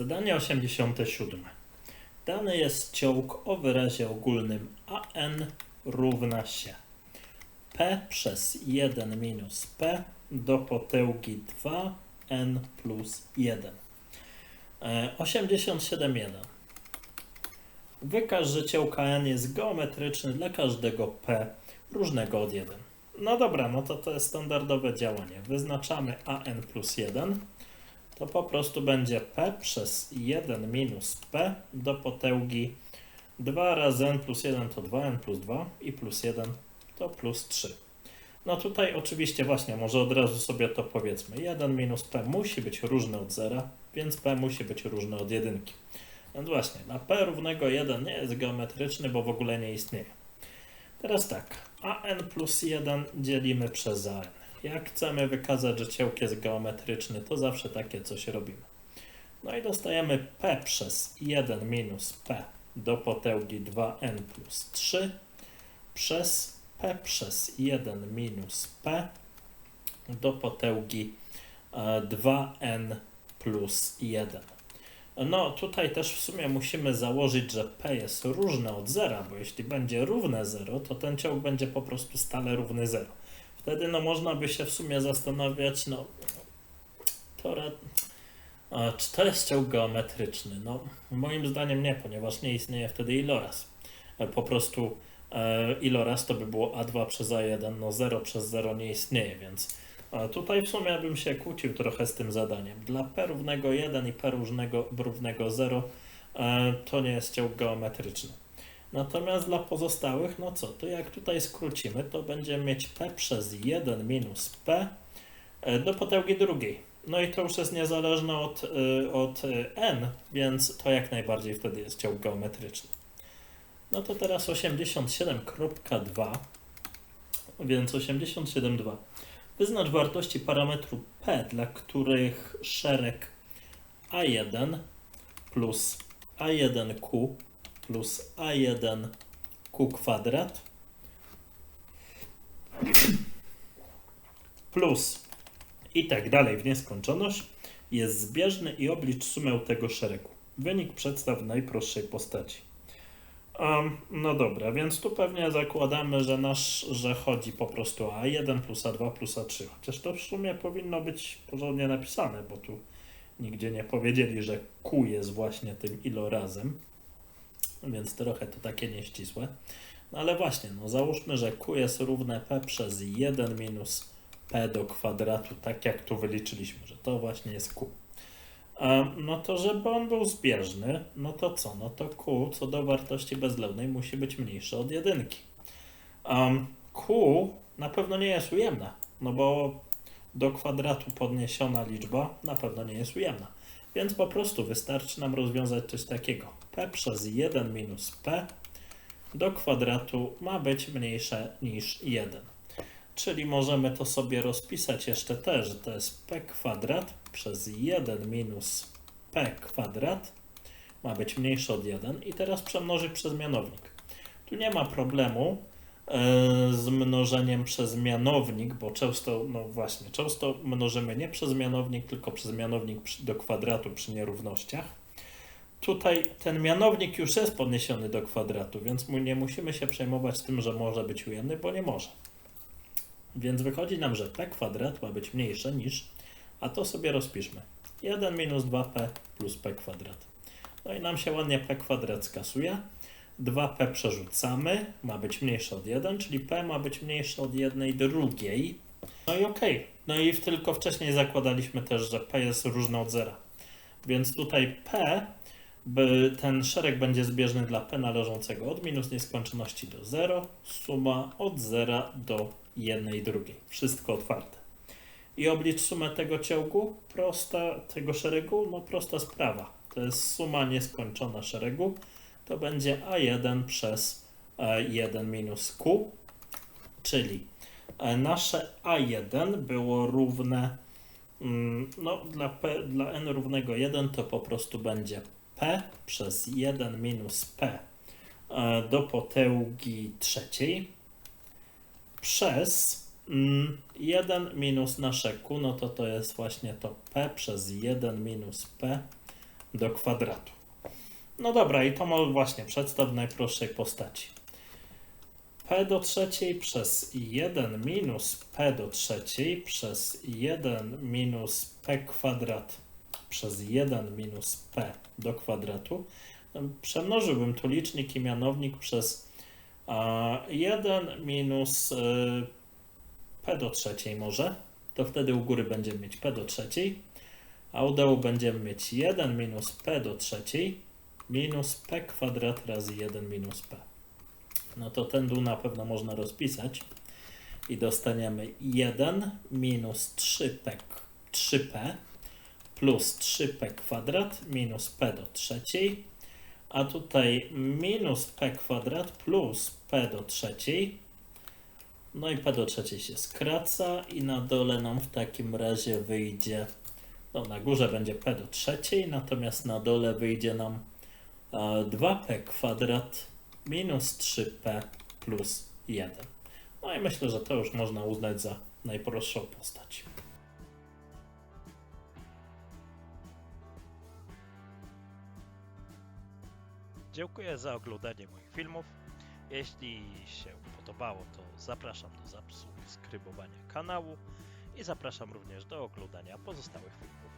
Zadanie 87. Dany jest ciąg o wyrazie ogólnym an równa się p przez 1 minus p do potęgi 2n plus 1. E, 87.1. Wykaż, że ciąg n jest geometryczny dla każdego p różnego od 1. No dobra, no to to jest standardowe działanie. Wyznaczamy an plus 1 to po prostu będzie p przez 1 minus p do potęgi 2 razy n plus 1 to 2n plus 2 i plus 1 to plus 3. No tutaj oczywiście właśnie, może od razu sobie to powiedzmy. 1 minus p musi być różny od 0, więc p musi być różny od 1. Więc właśnie, na p równego 1 nie jest geometryczny, bo w ogóle nie istnieje. Teraz tak, an plus 1 dzielimy przez an. Jak chcemy wykazać, że ciąg jest geometryczny, to zawsze takie coś robimy. No i dostajemy p przez 1 minus p do potęgi 2n plus 3 przez p przez 1 minus p do potęgi e, 2n plus 1. No tutaj też w sumie musimy założyć, że p jest różne od zera, bo jeśli będzie równe 0, to ten ciąg będzie po prostu stale równy 0. Wtedy no można by się w sumie zastanawiać, no to a, czy to jest ciąg geometryczny? No moim zdaniem nie, ponieważ nie istnieje wtedy iloraz. E, Po prostu e, iloraz to by było a2 przez a1, no 0 przez 0 nie istnieje, więc e, tutaj w sumie bym się kłócił trochę z tym zadaniem. Dla p równego 1 i p równego, równego 0 e, to nie jest ciąg geometryczny. Natomiast dla pozostałych, no co, to jak tutaj skrócimy, to będziemy mieć p przez 1 minus p e, do potęgi drugiej. No i to już jest niezależne od, y, od n, więc to jak najbardziej wtedy jest ciąg geometryczny. No to teraz 87.2, więc 87.2. Wyznacz wartości parametru p, dla których szereg a1 plus a1q plus a1q kwadrat plus i tak dalej w nieskończoność jest zbieżny i oblicz sumę tego szeregu. Wynik przedstaw w najprostszej postaci. Um, no dobra, więc tu pewnie zakładamy, że nasz, że chodzi po prostu o A1 plus A2 plus A3. Chociaż to w sumie powinno być porządnie napisane, bo tu nigdzie nie powiedzieli, że Q jest właśnie tym ilorazem. Więc trochę to takie nieścisłe. No ale właśnie, no załóżmy, że Q jest równe P przez 1 minus P do kwadratu, tak jak tu wyliczyliśmy, że to właśnie jest Q. No to żeby on był zbieżny, no to co? No to Q co do wartości bezlewnej musi być mniejsze od jedynki. Um, Q na pewno nie jest ujemna, no bo do kwadratu podniesiona liczba na pewno nie jest ujemna. Więc po prostu wystarczy nam rozwiązać coś takiego. P przez 1 minus P do kwadratu ma być mniejsze niż 1. Czyli możemy to sobie rozpisać jeszcze też, że to jest p kwadrat przez 1 minus p kwadrat ma być mniejsze od 1 i teraz przemnożyć przez mianownik. Tu nie ma problemu z mnożeniem przez mianownik, bo często, no właśnie, często mnożymy nie przez mianownik, tylko przez mianownik do kwadratu przy nierównościach. Tutaj ten mianownik już jest podniesiony do kwadratu, więc nie musimy się przejmować tym, że może być ujemny, bo nie może. Więc wychodzi nam, że p kwadrat ma być mniejsze niż, a to sobie rozpiszmy. 1 minus 2p plus p kwadrat. No i nam się ładnie p kwadrat skasuje. 2p przerzucamy, ma być mniejsze od 1, czyli p ma być mniejsze od 1 drugiej. No i okej. No i tylko wcześniej zakładaliśmy też, że p jest różne od zera. Więc tutaj p, ten szereg będzie zbieżny dla p należącego od minus nieskończoności do 0, suma od 0 do jednej drugiej. Wszystko otwarte. I oblicz sumę tego ciągu, prosta, tego szeregu, no prosta sprawa. To jest suma nieskończona szeregu, to będzie a1 przez e, 1 minus q, czyli e, nasze a1 było równe, mm, no dla, p, dla n równego 1 to po prostu będzie p przez 1 minus p e, do potęgi trzeciej przez mm, 1 minus nasze q, no to to jest właśnie to p przez 1 minus p do kwadratu. No dobra, i to może właśnie przedstaw najprostszej postaci. p do trzeciej przez 1 minus p do trzeciej przez 1 minus p kwadrat przez 1 minus p do kwadratu. Przemnożyłbym tu licznik i mianownik przez a, 1 minus y, p do trzeciej może. To wtedy u góry będziemy mieć p do trzeciej, a u dołu będziemy mieć 1 minus p do trzeciej minus p kwadrat razy 1 minus p. No to ten dół na pewno można rozpisać i dostaniemy 1 minus 3p, 3p plus 3p kwadrat minus p do trzeciej, a tutaj minus p kwadrat plus p do trzeciej. No i p do trzeciej się skraca i na dole nam w takim razie wyjdzie, no na górze będzie p do trzeciej, natomiast na dole wyjdzie nam 2p kwadrat minus 3p plus 1. No i myślę, że to już można uznać za najprostszą postać. Dziękuję za oglądanie moich filmów. Jeśli się podobało, to zapraszam do subskrybowania kanału i zapraszam również do oglądania pozostałych filmów.